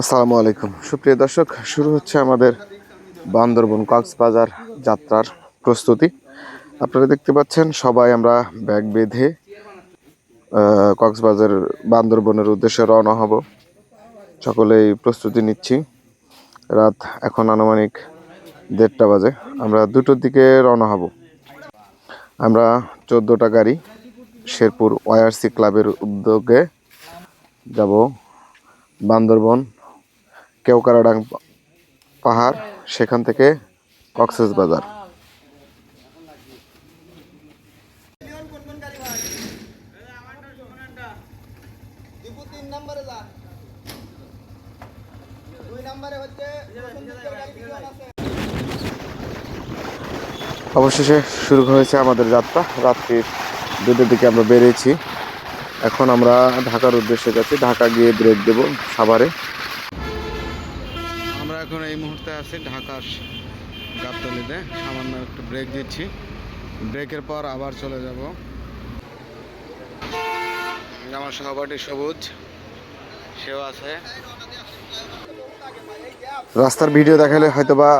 আসসালামু আলাইকুম। সুপ্রিয় দর্শক, শুরু হচ্ছে আমাদের বান্দরবন কক্সবাজার যাত্রার প্রস্তুতি। আপনারা দেখতে পাচ্ছেন, সবাই আমরা ব্যাগ বেঁধে কক্সবাজার বান্দরবনের উদ্দেশ্যে রওনা হব। সকলেই প্রস্তুতি নিচ্ছি। রাত এখন আনুমানিক দেড়টা বাজে। আমরা দুটোর দিকে রওনা হব। আমরা চোদ্দোটা গাড়ি শেরপুর ওয়াইআরসি ক্লাবের উদ্যোগে যাব বান্দরবন। কেওকারাডাং পাহাড়, সেখান থেকে কক্সেস বাজার। অবশেষে শুরু হয়েছে আমাদের যাত্রা। রাত্রি দুটোর দিকে আমরা বেরিয়েছি। এখন আমরা ঢাকার উদ্দেশ্যে যাচ্ছি। ঢাকা গিয়ে ব্রেক দেব সাভারে। এখন এই মুহূর্তে আছি ঢাকার গাবতলিতে। সামান্য একটু ব্রেক দিচ্ছি। ব্রেকের পর আবার চলে যাব। আমার সহপাঠী সবুজ, সেও আছে। রাস্তার ভিডিও দেখালে হয়তোবা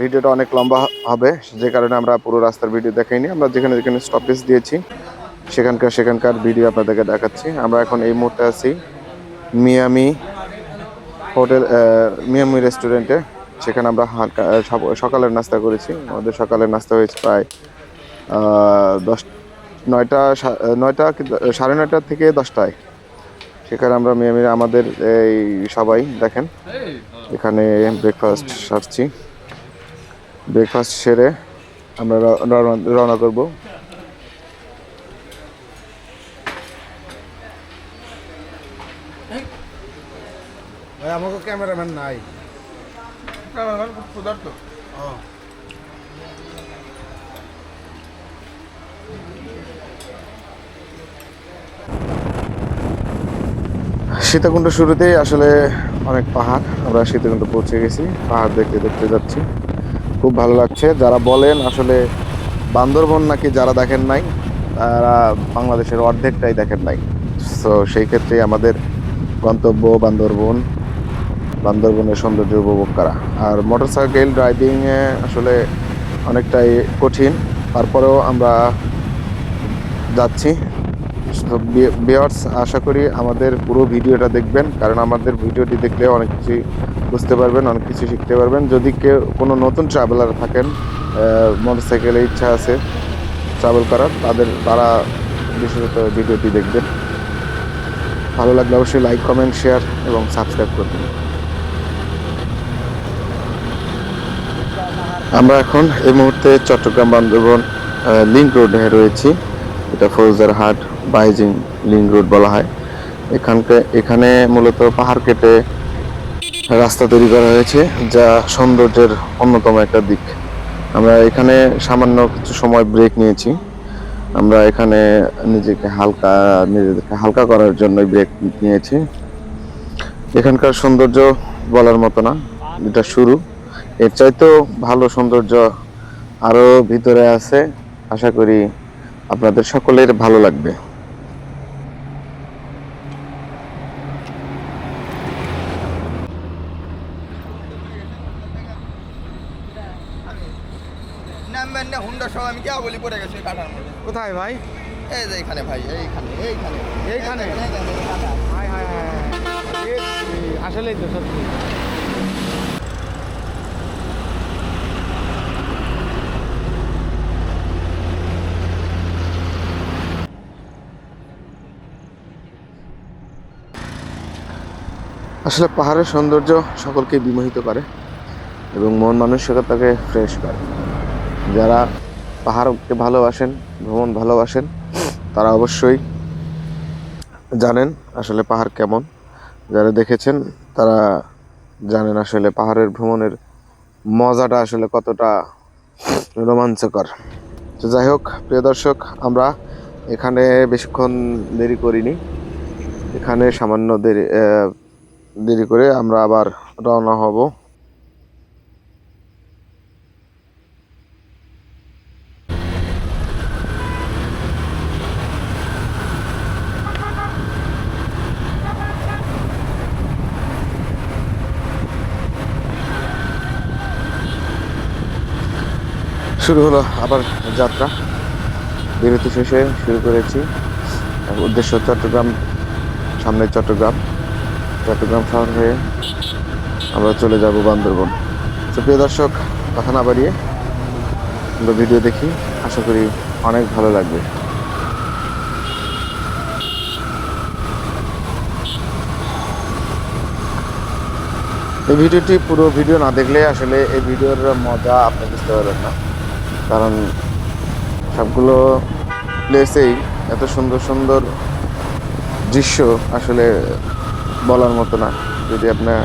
ভিডিওটা অনেক লম্বা হবে। যে কারণে আমরা পুরো রাস্তার ভিডিও দেখাইনি। আমরা যেখানে যেখানে স্টপেজ দিয়েছি, সেখানকার সেখানকার ভিডিও আপনাদেরকে দেখাচ্ছি। আমরা এখন এই মুহূর্তে আছি মিয়ামি হোটেল মিয়ামি রেস্টুরেন্টে, সেখানে আমরা হালকা সকালের নাস্তা করেছি। আমাদের সকালের নাস্তা হয়েছে প্রায় দশ, নয়টা নয়টা সাড়ে নয়টা থেকে দশটায়। সেখানে আমরা মিয়ামির আমাদের এই সবাই দেখেন, এখানে ব্রেকফাস্ট সারছি। ব্রেকফাস্ট সেরে আমরা রওনা করব। ভাই আমাকে ক্যামেরাম্যান নাই। সীতাকুণ্ড শুরুতেই আসলে অনেক পাহাড় আমরা সীতাকুণ্ড পৌঁছে গেছি পাহাড় দেখতে দেখতে যাচ্ছি। খুব ভালো লাগছে যারা বলেন আসলে বান্দরবন নাকি যারা দেখেন নাই তারা বাংলাদেশের অর্ধেকটাই দেখেন নাই। সো সেই ক্ষেত্রে আমাদের গন্তব্য বান্দরবন। বান্দরবনের সৌন্দর্য উপভোগ করা। আর মোটরসাইকেল ড্রাইভিং আসলে অনেকটাই কঠিন। তারপরেও আমরা যাচ্ছি। বিয়ার্স আশা করি আমাদের পুরো ভিডিওটা দেখবেন। কারণ আমাদের ভিডিওটি দেখলে অনেক কিছু বুঝতে পারবেন, অনেক কিছু শিখতে পারবেন। যদি কেউ কোনো নতুন ট্রাভেলার থাকেন মোটরসাইকেলে ইচ্ছা আছে ট্রাভেল করার, তাদের, তারা বিশেষত ভিডিওটি দেখবেন। ভালো লাগলে অবশ্যই লাইক কমেন্ট শেয়ার এবং সাবস্ক্রাইব করবেন। আমরা এখন এই মুহূর্তে চট্টগ্রাম বান্দরবন লিঙ্ক রোডে রয়েছি। এটা ফৌজদারহাট বাইজিং লিঙ্ক রোড বলা হয়। এখানকে, এখানে মূলত পাহাড় কেটে রাস্তা তৈরি করা হয়েছে, যা সৌন্দর্যের অন্যতম একটা দিক। আমরা এখানে সামান্য কিছু সময় ব্রেক নিয়েছি। আমরা এখানে নিজেকে হালকা, নিজেদেরকে হালকা করার জন্য ব্রেক নিয়েছি। এখানকার সৌন্দর্য বলার মতো না, এটা শুরু। এর চাইতেও ভালো সৌন্দর্য আরও ভিতরে আছে। আশা করি আপনাদের সকলের ভালো লাগবে। না হুন্ডা সহ আমি কেউ বলি পড়ে গেছি কোথায় ভাই? এই যে এইখানে ভাই এইখানে এইখানে। এইখানে? আসলেই তো সত্যি। আসলে পাহাড়ের সৌন্দর্য সকলকে বিমোহিত করে এবং মন মানসিকতাকে ফ্রেশ করে। যারা পাহাড়কে ভালোবাসেন, ভ্রমণ ভালোবাসেন, তারা অবশ্যই জানেন আসলে পাহাড় কেমন। যারা দেখেছেন, তারা জানেন আসলে পাহাড়ের ভ্রমণের মজাটা আসলে কতটা রোমাঞ্চকর। তো যাই হোক, প্রিয় দর্শক, আমরা এখানে বেশিক্ষণ দেরি করিনি। এখানে সামান্য দেরি দেরি করে আমরা আবার রওনা হব। শুরু হলো আবার যাত্রা। বিরতি শেষে শুরু করেছি। উদ্দেশ্য চট্টগ্রাম, সামনে চট্টগ্রাম। চট্টগ্রাম শহর হয়ে আমরা চলে যাব বান্দরবন। তো প্রিয় দর্শক, কথা না বাড়িয়ে আমরা ভিডিও দেখি। আশা করি অনেক ভালো লাগবে। এই ভিডিওটি পুরো ভিডিও না দেখলে আসলে এই ভিডিওর মজা আপনি বুঝতে পারবেন না। কারণ সবগুলো প্লেসেই এত সুন্দর সুন্দর দৃশ্য আসলে বলার মতো না। যদি আপনার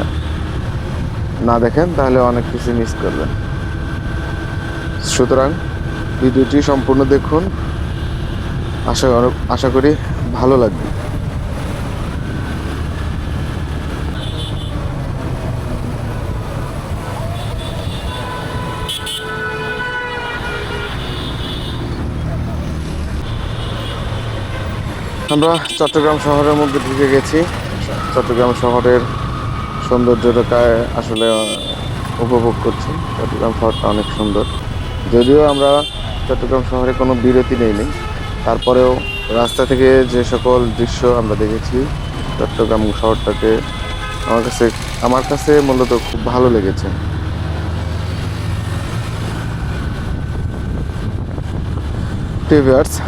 না দেখেন, তাহলে অনেক কিছু মিস করবেন। সুতরাং ভিডিওটি সম্পূর্ণ দেখুন। আশা আশা করি ভালো লাগবে। আমরা চট্টগ্রাম শহরের মধ্যে ঢুকে গেছি। চট্টগ্রাম শহরের সৌন্দর্যটাকে আসলে উপভোগ করছি। চট্টগ্রাম শহরটা অনেক সুন্দর। যদিও আমরা চট্টগ্রাম শহরে কোনো বিরতি নেইনি তারপরেও রাস্তা থেকে যে সকল দৃশ্য আমরা দেখেছি, চট্টগ্রাম শহরটাকে আমার কাছে আমার কাছে মূলত খুব ভালো লেগেছে।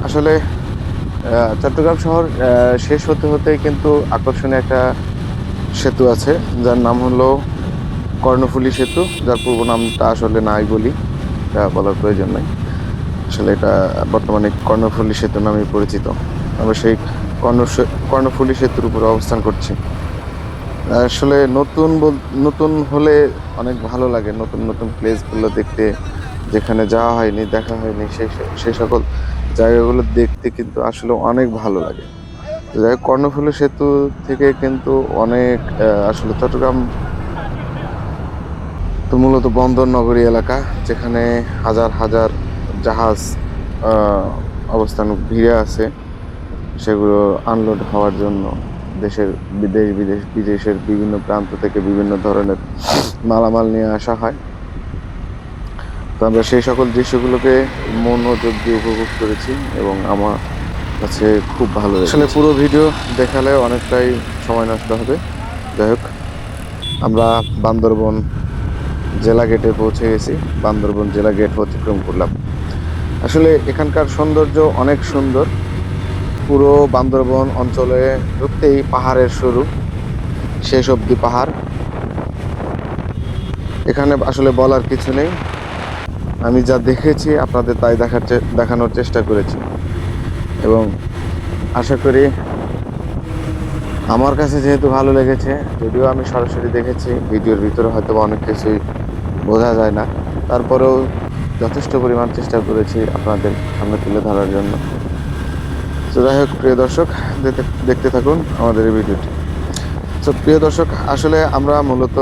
আসলে চট্টগ্রাম শহর শেষ হতে হতে কিন্তু আকর্ষণীয় একটা সেতু আছে, যার নাম হলো কর্ণফুলী সেতু। যার পূর্ব নামটা আসলে নাই বলি এটা বলার প্রয়োজন নেই। আসলে এটা বর্তমানে কর্ণফুলী সেতু নামে পরিচিত। আমরা সেই কর্ণ কর্ণফুলী সেতুর উপরে অবস্থান করছি। আসলে নতুন নতুন হলে অনেক ভালো লাগে, নতুন নতুন প্লেসগুলো দেখতে। যেখানে যাওয়া হয়নি, দেখা হয়নি, সেই সেই সকল জায়গাগুলো দেখতে কিন্তু আসলে অনেক ভালো লাগে। যাই হোক, কর্ণফুলী সেতু থেকে কিন্তু অনেক আসলে চট্টগ্রাম তো মূলত বন্দর নগরী এলাকা যেখানে হাজার হাজার জাহাজ অবস্থান ভিড়ে আছে। সেগুলো আনলোড হওয়ার জন্য দেশের বিদেশ বিদেশ বিদেশের বিভিন্ন প্রান্ত থেকে বিভিন্ন ধরনের মালামাল নিয়ে আসা হয়। তো আমরা সেই সকল দৃশ্যগুলোকে মনোযোগ দিয়ে উপভোগ করেছি এবং আমার কাছে খুব ভালো আসলে পুরো ভিডিও দেখালে অনেকটাই সময় নষ্ট হবে। যাই হোক, আমরা বান্দরবন জেলা গেটে পৌঁছে গেছি। বান্দরবন জেলা গেট অতিক্রম করলাম। আসলে এখানকার সৌন্দর্য অনেক সুন্দর। পুরো বান্দরবন অঞ্চলে ঢুকতেই পাহাড়ের শুরু, শেষ অবধি পাহাড়। এখানে আসলে বলার কিছু নেই। আমি যা দেখেছি, আপনাদের তাই দেখার দেখানোর চেষ্টা করেছি। এবং আশা করি আমার কাছে যেহেতু ভালো লেগেছে, যদিও আমি সরাসরি দেখেছি, ভিডিওর ভিতরে হয়তো অনেক কিছুই বোঝা যায় না। তারপরেও যথেষ্ট পরিমাণ চেষ্টা করেছি আপনাদের সামনে তুলে ধরার জন্য। তো যাই হোক, প্রিয় দর্শক, দেখতে থাকুন আমাদের এই ভিডিওটি। তো প্রিয় দর্শক, আসলে আমরা মূলত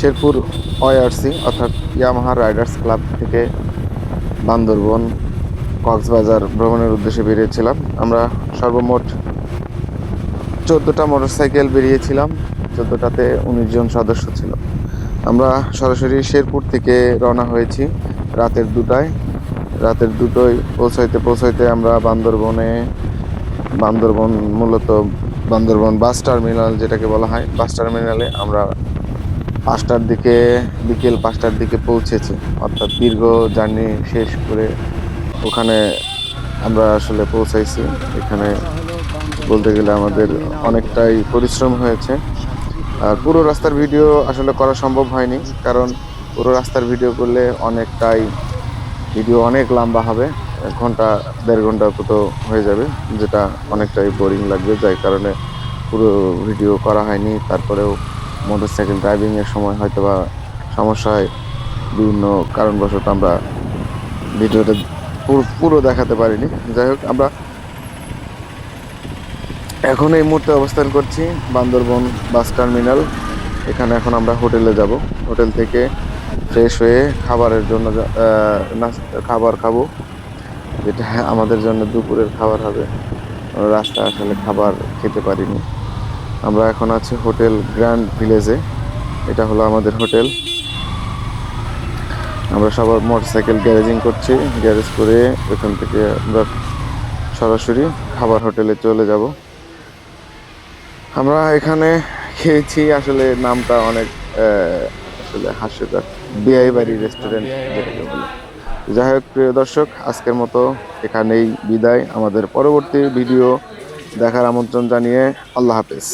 শেরপুর ওয়াইআরসি অর্থাৎ ইয়ামাহা রাইডার্স ক্লাব থেকে বান্দরবন, কক্সবাজার ভ্রমণের উদ্দেশ্যে বেরিয়েছিলাম। আমরা সর্বমোট চোদ্দোটা মোটরসাইকেল বেরিয়েছিলাম, চোদ্দোটাতে জন সদস্য ছিল। আমরা সরাসরি শেরপুর থেকে রওনা হয়েছি রাতের দুটায়। রাতের দুটোয় পৌঁছাইতে পৌঁছাইতে আমরা বান্দরবনে, বান্দরবন মূলত বান্দরবন বাস টার্মিনাল যেটাকে বলা হয়, বাস টার্মিনালে আমরা পাঁচটার দিকে, বিকেল পাঁচটার দিকে পৌঁছেছি। অর্থাৎ দীর্ঘ জার্নি শেষ করে ওখানে আমরা আসলে পৌঁছাইছি। এখানে বলতে গেলে আমাদের অনেকটাই পরিশ্রম হয়েছে। আর পুরো রাস্তার ভিডিও আসলে করা সম্ভব হয়নি, কারণ পুরো রাস্তার ভিডিও করলে অনেকটাই ভিডিও অনেক লম্বা হবে, এক ঘণ্টা, দেড় ঘণ্টার মতো হয়ে যাবে, যেটা অনেকটাই বোরিং লাগবে, যার কারণে পুরো ভিডিও করা হয়নি। তারপরেও মোটরসাইকেল ড্রাইভিংয়ের সময় হয়তো বা সমস্যা হয়। বিভিন্ন কারণবশত আমরা ভিডিওটা পুরো পুরো দেখাতে পারিনি। যাই হোক, আমরা এখন এই মুহূর্তে অবস্থান করছি বান্দরবন বাস টার্মিনাল। এখানে এখন আমরা হোটেলে যাব। হোটেল থেকে ফ্রেশ হয়ে খাবারের জন্য খাবার খাব। যেটা আমাদের জন্য দুপুরের খাবার হবে। রাস্তা আসলে খাবার খেতে পারিনি। আমরা এখন আছি হোটেল গ্র্যান্ড ভিলেজে। এটা হলো আমাদের হোটেল। আমরা সবার মোটরসাইকেল গ্যারেজিং করছি। গ্যারেজ করে ওখান থেকে আমরা সরাসরি খাবার হোটেলে চলে যাব। আমরা এখানে খেয়েছি। আসলে নামটা অনেক আসলে হাস্যকর। বিআই বাড়ি রেস্টুরেন্ট যাই হোক, প্রিয় দর্শক, আজকের মতো এখানেই বিদায়। আমাদের পরবর্তী ভিডিও দেখার আমন্ত্রণ জানিয়ে আল্লাহ হাফেজ।